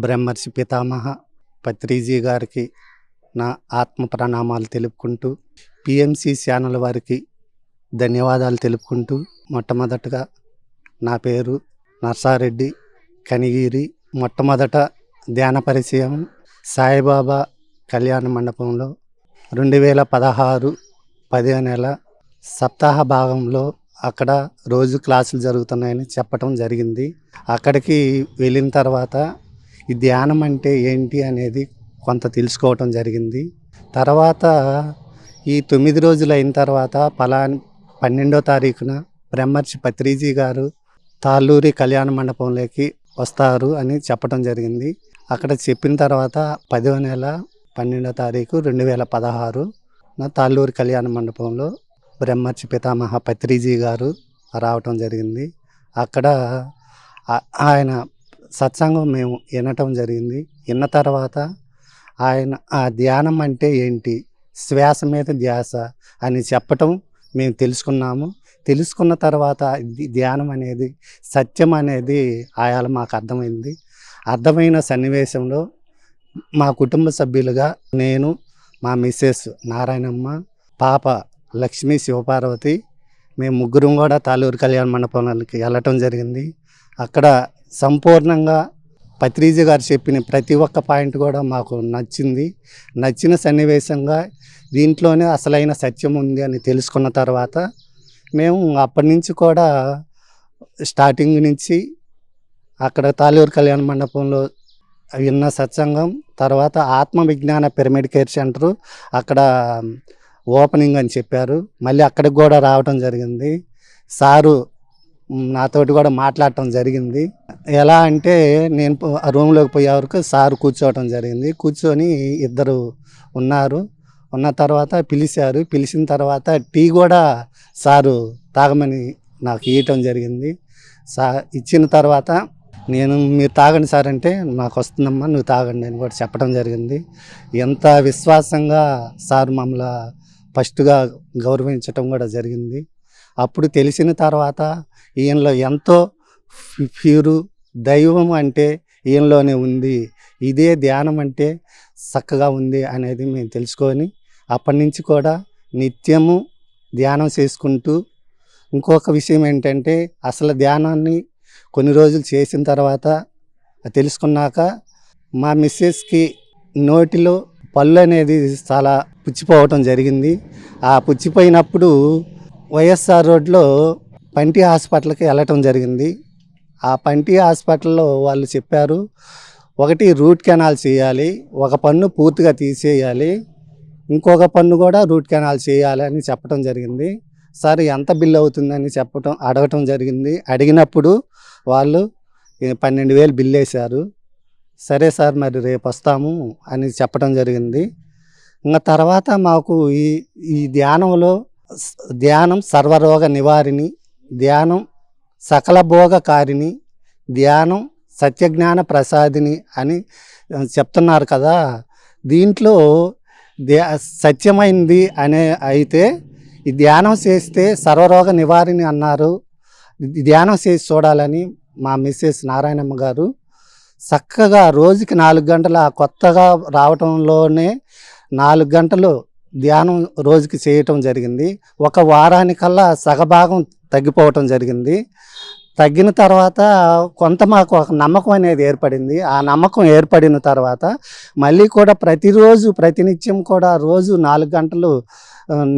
బ్రహ్మర్షి పితామహ పత్రిజీ గారికి నా ఆత్మ ప్రణామాలు తెలుపుకుంటూ పిఎంసి ఛానల్ వారికి ధన్యవాదాలు తెలుపుకుంటూ మొట్టమొదటగా నా పేరు నర్సారెడ్డి కనిగిరి. మొట్టమొదట ధ్యాన పరిచయం సాయిబాబా కళ్యాణ మండపంలో రెండు వేల పదహారు పదిహేను నెల సప్తాహ భాగంలో అక్కడ రోజు క్లాసులు జరుగుతున్నాయని చెప్పటం జరిగింది. అక్కడికి వెళ్ళిన తర్వాత ఈ ధ్యానం అంటే ఏంటి అనేది కొంత తెలుసుకోవటం జరిగింది. తర్వాత ఈ తొమ్మిది రోజులు అయిన తర్వాత పలా పన్నెండో తారీఖున బ్రహ్మర్షి పత్రిజీ గారు తాళ్ళూరి కళ్యాణ మండపంలోకి వస్తారు అని చెప్పడం జరిగింది. అక్కడ చెప్పిన తర్వాత పదో నెల పన్నెండో తారీఖు రెండు వేల పదహారు నా తాళ్ళూరి కళ్యాణ మండపంలో బ్రహ్మర్షి పితామహ పత్రిజీ గారు రావటం జరిగింది. అక్కడ ఆయన సత్సంగం మేము వినటం జరిగింది. విన్న తర్వాత ఆయన ఆ ధ్యానం అంటే ఏంటి? శ్వాస మీద ధ్యాస అని చెప్పటం మేము తెలుసుకున్నాము. తెలుసుకున్న తర్వాత ధ్యానం అనేది సత్యం అనేది ఆయాల మాకు అర్థమైంది. అర్థమైన సన్నివేశంలో మా కుటుంబ సభ్యులుగా నేను మా మిస్సెస్ నారాయణమ్మ పాప లక్ష్మీ శివపార్వతి మేము ముగ్గురం కూడా తాలూరు కళ్యాణ మండపానికి వెళ్ళటం జరిగింది. అక్కడ సంపూర్ణంగా పత్రిజ గారు చెప్పిన ప్రతి ఒక్క పాయింట్ కూడా మాకు నచ్చింది. నచ్చిన సన్నివేశంగా దీంట్లోనే అసలైన సత్యం ఉంది అని తెలుసుకున్న తర్వాత మేము అప్పటి నుంచి కూడా స్టార్టింగ్ నుంచి అక్కడ తాలూరు కళ్యాణ మండపంలో విన్న సత్సంగం తర్వాత ఆత్మ విజ్ఞాన పిరమిడ్ కేర్ సెంటరు అక్కడ ఓపెనింగ్ అని చెప్పారు. మళ్ళీ అక్కడికి కూడా రావడం జరిగింది. సారు నాతోటి కూడా మాట్లాడటం జరిగింది. ఎలా అంటే నేను ఆ రూమ్లోకి పోయే వరకు సార్ కూర్చోవటం జరిగింది. కూర్చొని ఇద్దరు ఉన్నారు. ఉన్న తర్వాత పిలిచారు. పిలిచిన తర్వాత టీ కూడా సారు తాగమని నాకు ఇవ్వటం జరిగింది. సా ఇచ్చిన తర్వాత నేను మీరు తాగండి సార్ అంటే నాకు వస్తుందమ్మా నువ్వు తాగండి అని కూడా చెప్పడం జరిగింది. ఎంత విశ్వాసంగా సార్ మమ్మల్ని ఫస్ట్గా గౌరవించటం కూడా జరిగింది. అప్పుడు తెలిసిన తర్వాత ఈయనలో ఎంతో ఫి- ప్యూరు దైవం అంటే ఈయనలోనే ఉంది. ఇదే ధ్యానం అంటే చక్కగా ఉంది అనేది మేము తెలుసుకొని అప్పటి నుంచి కూడా నిత్యము ధ్యానం చేసుకుంటూ ఇంకొక విషయం ఏంటంటే అసలు ధ్యానాన్ని కొన్ని రోజులు చేసిన తర్వాత తెలుసుకున్నాక మా మిస్సెస్కి నోటిలో పళ్ళు అనేది చాలా పుచ్చిపోవటం జరిగింది. ఆ పుచ్చిపోయినప్పుడు వైఎస్ఆర్ రోడ్లో పంటి హాస్పిటల్కి వెళ్ళటం జరిగింది. ఆ పంటి హాస్పిటల్లో వాళ్ళు చెప్పారు ఒకటి రూట్ కెనాల్ చేయాలి ఒక పన్ను పూర్తిగా తీసేయాలి ఇంకొక పన్ను కూడా రూట్ కెనాల్ చేయాలి అని చెప్పడం జరిగింది. సార్ ఎంత బిల్ అవుతుందని చెప్పటం అడగటం జరిగింది. అడిగినప్పుడు వాళ్ళు పన్నెండు వేలు బిల్ వేశారు. సరే సార్ మరి రేపు వస్తాము అని చెప్పడం జరిగింది. ఇంకా తర్వాత మాకు ఈ ఈ ధ్యానంలో ధ్యానం సర్వరోగ నివారిణి ధ్యానం సకల భోగకారిణి ధ్యానం సత్యజ్ఞాన ప్రసాదిని అని చెప్తున్నారు కదా. దీంట్లో ధ్యా సత్యమైంది అనే అయితే ఈ ధ్యానం చేస్తే సర్వరోగ నివారిణి అన్నారు. ధ్యానం చేసి చూడాలని మా మిస్సెస్ నారాయణమ్మ గారు చక్కగా రోజుకి నాలుగు గంటల కొత్తగా రావటంలోనే నాలుగు గంటలు ధ్యానం రోజుకి చేయటం జరిగింది. ఒక వారానికల్లా సగభాగం తగ్గిపోవటం జరిగింది. తగ్గిన తర్వాత కొంత మాకు ఒక నమ్మకం అనేది ఏర్పడింది. ఆ నమ్మకం ఏర్పడిన తర్వాత మళ్ళీ కూడా ప్రతిరోజు ప్రతినిత్యం కూడా రోజు నాలుగు గంటలు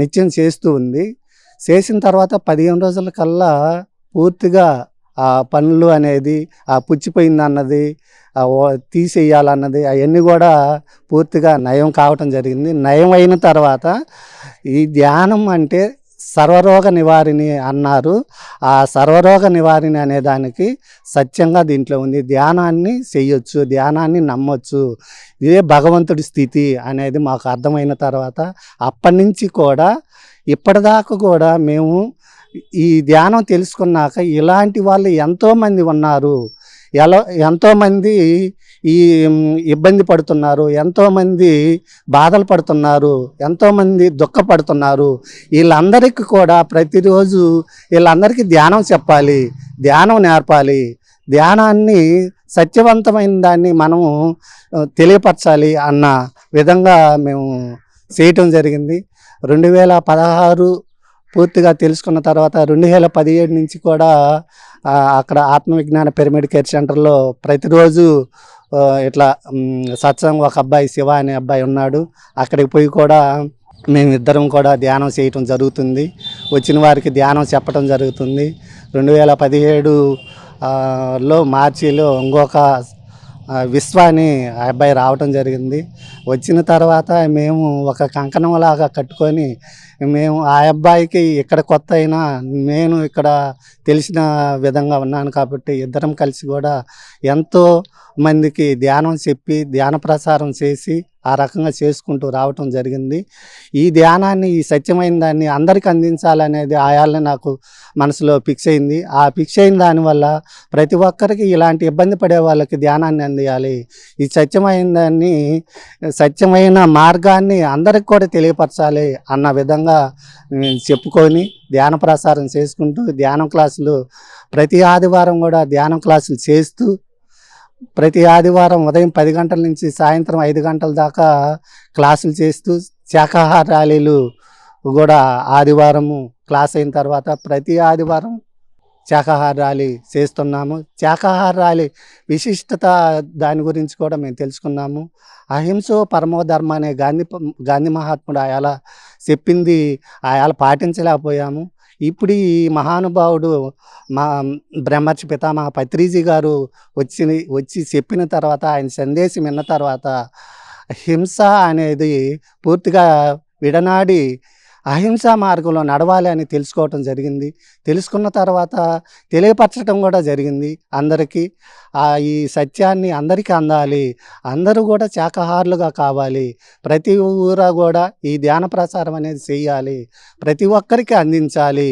నిత్యం చేస్తూ ఉంది. చేసిన తర్వాత పదిహేను రోజుల కల్లా పూర్తిగా ఆ పనులు అనేది ఆ పుచ్చిపోయింది అన్నది ఓ- తీసేయాలన్నది అవన్నీ కూడా పూర్తిగా నయం కావటం జరిగింది. నయం అయిన తర్వాత ఈ ధ్యానం అంటే సర్వరోగ నివారిణి అన్నారు. ఆ సర్వరోగ నివారిణి అనే దానికి సత్యంగా దీంట్లో ఉంది. ధ్యానాన్ని చెయ్యొచ్చు ధ్యానాన్ని నమ్మొచ్చు. ఇదే భగవంతుడి స్థితి అనేది మాకు అర్థమైన తర్వాత అప్పటి నుంచి కూడా ఇప్పటిదాకా కూడా మేము ఈ ధ్యానం తెలుసుకున్నాక ఇలాంటి వాళ్ళు ఎంతోమంది ఉన్నారు. ఎలా ఎంతోమంది ఈ ఇబ్బంది పడుతున్నారు ఎంతోమంది బాధలు పడుతున్నారు ఎంతోమంది దుఃఖపడుతున్నారు. వీళ్ళందరికీ కూడా ప్రతిరోజు వీళ్ళందరికీ ధ్యానం చెప్పాలి ధ్యానం నేర్పాలి. ధ్యానాన్ని సత్యవంతమైన దాన్ని మనము తెలియపరచాలి అన్న విధంగా మేము చేయటం జరిగింది. రెండు వేల పదహారు పూర్తిగా తెలుసుకున్న తర్వాత రెండు వేల పదిహేడు నుంచి కూడా అక్కడ ఆత్మవిజ్ఞాన పిరమిడ్ కేర్ సెంటర్లో ప్రతిరోజు ఇట్లా సత్సంగం ఒక అబ్బాయి శివ అనే అబ్బాయి ఉన్నాడు. అక్కడికి పోయి కూడా మేమిద్దరం కూడా ధ్యానం చేయటం జరుగుతుంది. వచ్చిన వారికి ధ్యానం చెప్పడం జరుగుతుంది. రెండు వేల పదిహేడు లో మార్చిలో ఇంకొక విశ్వ అని ఆ అబ్బాయి రావటం జరిగింది. వచ్చిన తర్వాత మేము ఒక కంకణంలాగా కట్టుకొని మేము ఆ అబ్బాయికి ఇక్కడ కొత్త అయినా నేను ఇక్కడ తెలిసిన విధంగా ఉన్నాను కాబట్టి ఇద్దరం కలిసి కూడా ఎంతో మందికి ధ్యానం చెప్పి ధ్యాన ప్రసారం చేసి ఆ రకంగా చేసుకుంటూ రావటం జరిగింది. ఈ ధ్యానాన్ని ఈ సత్యమైన దాన్ని అందరికీ అందించాలనేది ఆయాలని నాకు మనసులో ఫిక్స్ అయింది. ఆ ఫిక్స్ అయిన దానివల్ల ప్రతి ఒక్కరికి ఇలాంటి ఇబ్బంది పడే వాళ్ళకి ధ్యానాన్ని అందియాలి. ఈ సత్యమైన దాన్ని సత్యమైన మార్గాన్ని అందరికి కూడా తెలియపరచాలి అన్న విధంగా నేను చెప్పుకొని ధ్యాన ప్రసారం చేసుకుంటూ ధ్యానం క్లాసులు ప్రతి ఆదివారం కూడా ధ్యానం క్లాసులు చేస్తూ ప్రతి ఆదివారం ఉదయం పది గంటల నుంచి సాయంత్రం ఐదు గంటల దాకా క్లాసులు చేస్తూ శాకాహార ర్యాలీలు కూడా ఆదివారము క్లాస్ అయిన తర్వాత ప్రతి ఆదివారం శాకాహార ర్యాలీ చేస్తున్నాము. శాకాహార ర్యాలీ విశిష్టత దాని గురించి కూడా మేము తెలుసుకున్నాము. అహింసో పరమోధర్మ అనే గాంధీ గాంధీ మహాత్ముడు ఆయాల చెప్పింది ఆయాల పాటించలేకపోయాము. ఇప్పుడు ఈ మహానుభావుడు మా బ్రహ్మర్షి పితామహ పత్రిజీ గారు వచ్చి వచ్చి చెప్పిన తర్వాత ఆయన సందేశం విన్న తర్వాత హింస అనేది పూర్తిగా విడనాడి అహింసా మార్గంలో నడవాలి అని తెలుసుకోవటం జరిగింది. తెలుసుకున్న తర్వాత తెలియపరచడం కూడా జరిగింది. అందరికీ ఆ ఈ సత్యాన్ని అందరికీ అందాలి. అందరూ కూడా శాకాహారులుగా కావాలి. ప్రతి ఊర కూడా ఈ ధ్యాన ప్రసారం అనేది చేయాలి. ప్రతి ఒక్కరికి అందించాలి.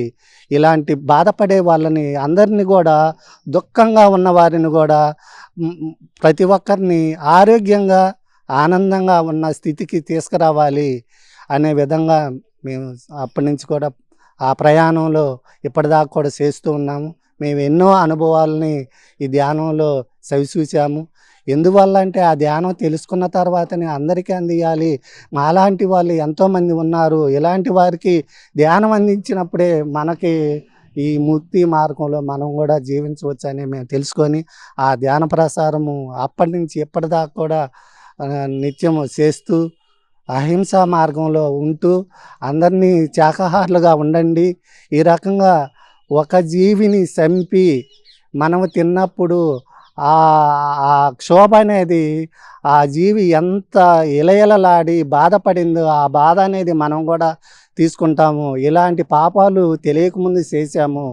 ఇలాంటి బాధపడే వాళ్ళని అందరినీ కూడా దుఃఖంగా ఉన్న వారిని కూడా ప్రతి ఒక్కరిని ఆరోగ్యంగా ఆనందంగా ఉన్న స్థితికి తీసుకురావాలి అనే విధంగా మేము అప్పటి నుంచి కూడా ఆ ప్రయాణంలో ఇప్పటిదాకా కూడా చేస్తూ ఉన్నాము. మేము ఎన్నో అనుభవాలని ఈ ధ్యానంలో చవిచూసాము ఎందువల్ల అంటే ఆ ధ్యానం తెలుసుకున్న తర్వాతనే అందరికీ అందియాలి. మాలాంటి వాళ్ళు ఎంతోమంది ఉన్నారు. ఇలాంటి వారికి ధ్యానం అందించినప్పుడే మనకి ఈ ముక్తి మార్గంలో మనం కూడా జీవించవచ్చు అని మేము తెలుసుకొని ఆ ధ్యాన ప్రసారము అప్పటి నుంచి ఇప్పటిదాకా కూడా నిత్యం నిత్యము చేస్తూ అహింసా మార్గంలో ఉంటూ అందరినీ శాకాహారులుగా ఉండండి. ఈ రకంగా ఒక జీవిని చంపి మనము తిన్నప్పుడు ఆ ఆ క్షోభ అనేది ఆ జీవి ఎంత ఇలయలలాడి బాధపడిందో ఆ బాధ అనేది మనం కూడా తీసుకుంటాము. ఇలాంటి పాపాలు తెలియకముందు చేశాము.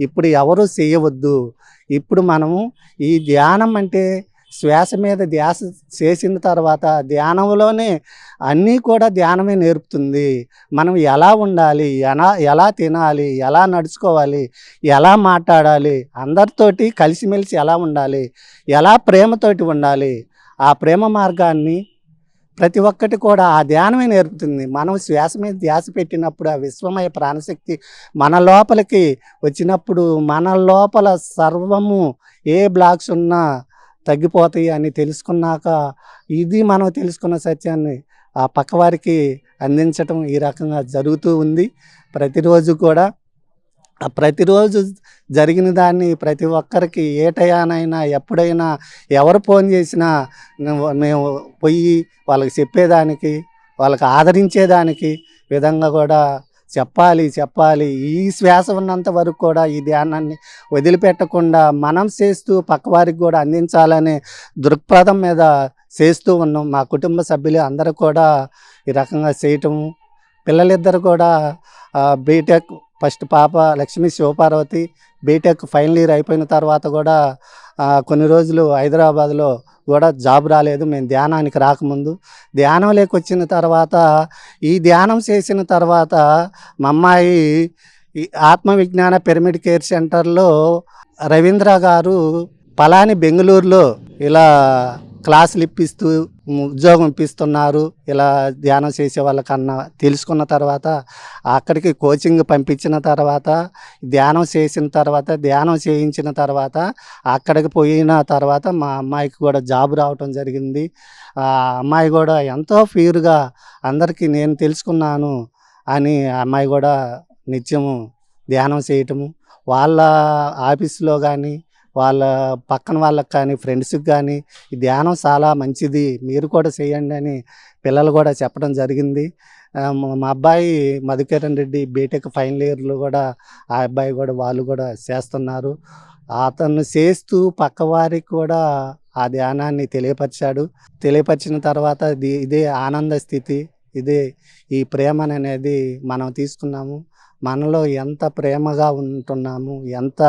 ఇప్పుడు ఎవరు చేయవద్దు. ఇప్పుడు మనము ఈ ధ్యానం అంటే శ్వాస మీద ధ్యాస చేసిన తర్వాత ధ్యానంలోనే అన్నీ కూడా ధ్యానమే నేర్పుతుంది. మనం ఎలా ఉండాలి? ఎలా ఎలా తినాలి? ఎలా నడుచుకోవాలి? ఎలా మాట్లాడాలి? అందరితోటి కలిసిమెలిసి ఎలా ఉండాలి? ఎలా ప్రేమతోటి ఉండాలి? ఆ ప్రేమ మార్గాన్ని ప్రతి ఒక్కటి కూడా ఆ ధ్యానమే నేర్పుతుంది. మనం శ్వాస మీద ధ్యాస పెట్టినప్పుడు ఆ విశ్వమయ ప్రాణశక్తి మన లోపలికి వచ్చినప్పుడు మన లోపల సర్వము ఏ బ్లాక్స్ ఉన్నా తగ్గిపోతాయి అని తెలుసుకున్నాక ఇది మనం తెలుసుకున్న సత్యాన్ని ఆ పక్కవారికి అందించటం ఈ రకంగా జరుగుతూ ఉంది. ప్రతిరోజు కూడా ప్రతిరోజు జరిగిన దాన్ని ప్రతి ఒక్కరికి ఏ టయానైనా ఎప్పుడైనా ఎవరు ఫోన్ చేసినా మేము పోయి వాళ్ళకి చెప్పేదానికి వాళ్ళకి ఆదరించేదానికి విధంగా కూడా చెప్పాలి చెప్పాలి. ఈ శ్వాస ఉన్నంత వరకు కూడా ఈ ధ్యానాన్ని వదిలిపెట్టకుండా మనం చేస్తూ పక్కవారికి కూడా అందించాలనే దృక్పథం మీద చేస్తూ ఉన్నాం. మా కుటుంబ సభ్యులు అందరూ కూడా ఈ రకంగా చేయటము పిల్లలిద్దరు కూడా బీటెక్ ఫస్ట్ పాప Lakshmi Shivaparvathi BTech final year అయిపోయిన తర్వాత కూడా కొన్ని రోజులు హైదరాబాద్లో కూడా జాబ్ రాలేదు. మేము ధ్యానానికి రాకముందు. ధ్యానం వచ్చిన తర్వాత ఈ ధ్యానం చేసిన తర్వాత మా అమ్మాయి ఈ ఆత్మవిజ్ఞాన పిరమిడ్ కేర్ సెంటర్లో రవీంద్ర గారు పలాని బెంగళూరులో ఇలా క్లాసులు ఇప్పిస్తూ ఉద్యోగం ఇప్పిస్తున్నారు. ఇలా ధ్యానం చేసే వాళ్ళకన్నా తెలుసుకున్న తర్వాత అక్కడికి కోచింగ్ పంపించిన తర్వాత ధ్యానం చేసిన తర్వాత ధ్యానం చేయించిన తర్వాత అక్కడికి పోయిన తర్వాత మా అమ్మాయికి కూడా జాబ్ రావటం జరిగింది. ఆ అమ్మాయి కూడా ఎంతో ఫీర్గా అందరికీ నేను తెలుసుకున్నాను అని అమ్మాయి కూడా నిత్యము ధ్యానం చేయటము వాళ్ళ ఆఫీస్లో కానీ వాళ్ళ పక్కన వాళ్ళకి కానీ ఫ్రెండ్స్కి కానీ ఈ ధ్యానం చాలా మంచిది. మీరు కూడా చేయండి అని పిల్లలు కూడా చెప్పడం జరిగింది. మా అబ్బాయి మధుకిరణ్ రెడ్డి బీటెక్ ఫైనల్ ఇయర్లో కూడా ఆ అబ్బాయి కూడా వాళ్ళు కూడా చేస్తున్నారు. అతను చేస్తూ పక్కవారికి కూడా ఆ ధ్యానాన్ని తెలియపరిచాడు. తెలియపరిచిన తర్వాత ఇది ఇదే ఆనంద స్థితి. ఇదే ఈ ప్రేమ అనేది మనం తీసుకున్నాము. మనలో ఎంత ప్రేమగా ఉంటున్నాము ఎంత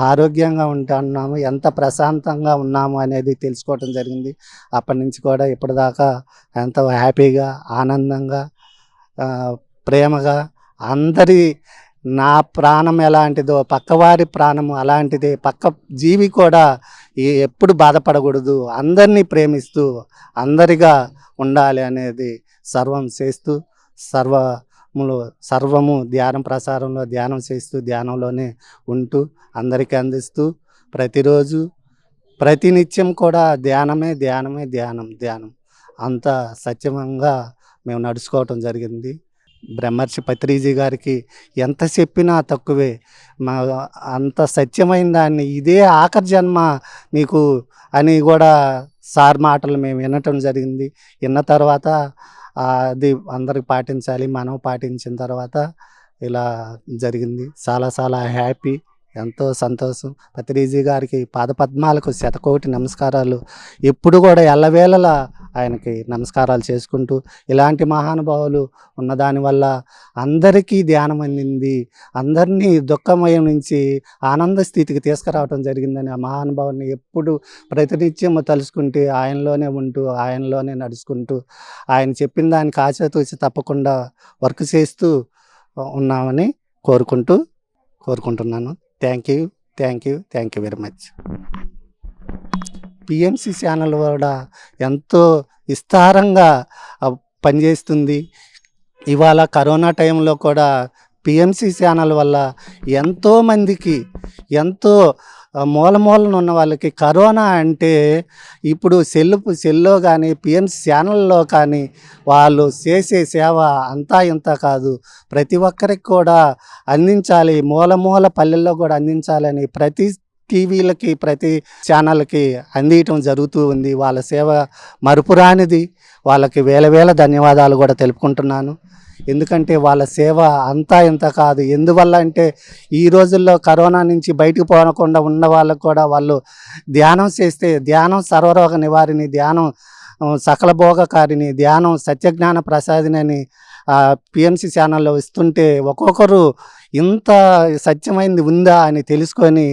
ఆరోగ్యంగా ఉంటున్నాము ఎంత ప్రశాంతంగా ఉన్నాము అనేది తెలుసుకోవటం జరిగింది. అప్పటి నుంచి కూడా ఇప్పటిదాకా ఎంతో హ్యాపీగా ఆనందంగా ప్రేమగా అందరి నా ప్రాణం ఎలాంటిదో పక్కవారి ప్రాణము అలాంటిదే పక్క జీవి కూడా ఎప్పుడు బాధపడకూడదు. అందరినీ ప్రేమిస్తూ అందరిగా ఉండాలి అనేది సర్వం చేస్తూ సర్వములు సర్వము ధ్యానం ప్రసారంలో ధ్యానం చేస్తూ ధ్యానంలోనే ఉంటూ అందరికీ అందిస్తూ ప్రతిరోజు ప్రతినిత్యం కూడా ధ్యానమే ధ్యానమే ధ్యానం ధ్యానం. అంత సత్యమంగా మేము నడుచుకోవటం జరిగింది. బ్రహ్మర్షి పత్రిజీ గారికి ఎంత చెప్పినా తక్కువే. మా అంత సత్యమైన దాన్ని ఇదే ఆఖరి జన్మ మీకు అని కూడా సార్ మాటలు మేము వినటం జరిగింది. విన్న తర్వాత అది అందరికి పాటించాలి మనం పాటించిన తర్వాత ఇలా జరిగింది. చాలా చాలా హ్యాపీ ఎంతో సంతోషం. పత్రిజీ గారికి పాదపద్మాలకు శతకోటి నమస్కారాలు. ఎప్పుడు కూడా ఎల్లవేళలా ఆయనకి నమస్కారాలు చేసుకుంటూ ఇలాంటి మహానుభావులు ఉన్న దానివల్ల అందరికీ ధ్యానం అందింది. అందరినీ దుఃఖమయం నుంచి ఆనంద స్థితికి తీసుకురావడం జరిగిందని ఆ మహానుభావుని ఎప్పుడు ప్రతినిత్యం తలుచుకుంటే ఆయనలోనే ఉంటూ ఆయనలోనే నడుచుకుంటూ ఆయన చెప్పిన దానికి ఆచతూచి తప్పకుండా వర్క్ చేస్తూ ఉన్నామని కోరుకుంటూ కోరుకుంటున్నాను. Thank you thank you thank you very much. PMC channel కూడా ఎంతో విస్తారంగా పనిచేస్తుంది. ఇవాళ కరోనా టైంలో కూడా పిఎంసి ఛానల్ వల్ల ఎంతోమందికి ఎంతో మూలమూలన ఉన్న వాళ్ళకి కరోనా అంటే ఇప్పుడు సెల్ సెల్లో కానీ పిఎంసి ఛానల్లో కానీ వాళ్ళు చేసే సేవ అంతా ఇంత కాదు. ప్రతి ఒక్కరికి కూడా అందించాలి. మూల మూల పల్లెల్లో కూడా అందించాలని ప్రతి టీవీలకి ప్రతి ఛానల్కి అందించడం జరుగుతూ ఉంది. వాళ్ళ సేవ మరుపురానిది వాళ్ళకి వేల వేల ధన్యవాదాలు కూడా తెలుపుకుంటున్నాను. ఎందుకంటే వాళ్ళ సేవ అంతా ఇంత కాదు. ఎందువల్ల అంటే ఈ రోజుల్లో కరోనా నుంచి బయటకు పోనకుండా ఉన్న వాళ్ళకు కూడా వాళ్ళు ధ్యానం చేస్తే ధ్యానం సర్వరోగ నివారిణి ధ్యానం సకల భోగకారిని ధ్యానం సత్యజ్ఞాన ప్రసాదిని అని పిఎంసి ఛానల్లో ఇస్తుంటే ఒక్కొక్కరు ఇంత సత్యమైంది ఉందా అని తెలుసుకొని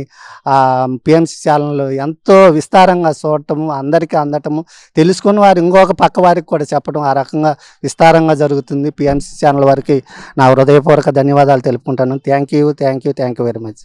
పిఎంసి ఛానల్ ఎంతో విస్తారంగా చూడటము అందరికీ అందటము తెలుసుకుని వారు ఇంకొక పక్క వారికి కూడా చెప్పడం ఆ రకంగా విస్తారంగా జరుగుతుంది. పిఎంసి ఛానల్ వారికి నా హృదయపూర్వక ధన్యవాదాలు తెలుపుకుంటాను thank you thank you thank you very much.